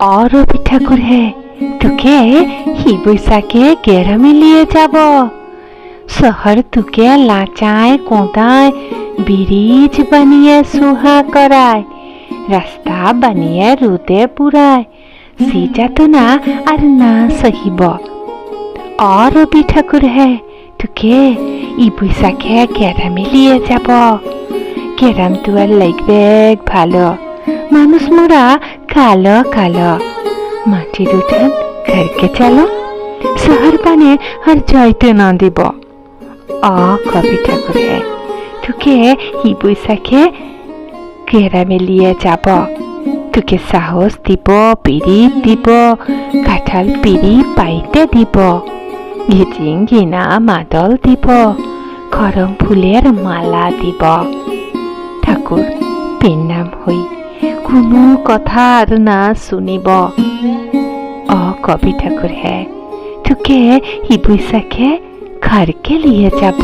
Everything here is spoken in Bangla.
অরও পিঠা করে। তোকে হিবুসাকে গেরামে নিয়ে যাব। শহর তোকে লাচায় কোঁদায় বিরিজ বানিয়ে সুহা করায়। রাস্তা বানিয়ে রুদে পুরায়। সে যাতনা আর না সহিব। অরও পিঠা করে তোকে ই ইবুসাকে গেরামে নিয়ে যাব। কেরাম তুয়ার লাগবে ভালো। মানুষ মরা কালো কালো। মাটির উঠান ঘরকে চালো। শহর পানে আর যাইতে না দিব। অ কবি ঠাকুর হে তোকে ই বৈশাখে গ্রামে নিয়ে যাব? তোকে সাহস দিব পিড়িত দিব, কাঁঠাল পিড়ি পাইতে দিব। ঘিচিং ঘিনা মাদল দিব, গরম ফুলের মালা দিব। ঠাকুর পিন্নাম হই কোনো কথা আর না শুনিব। অ, কবি ঠাকুর হে তোকে ই বৈশাখে ঘরকে নিয়ে যাব।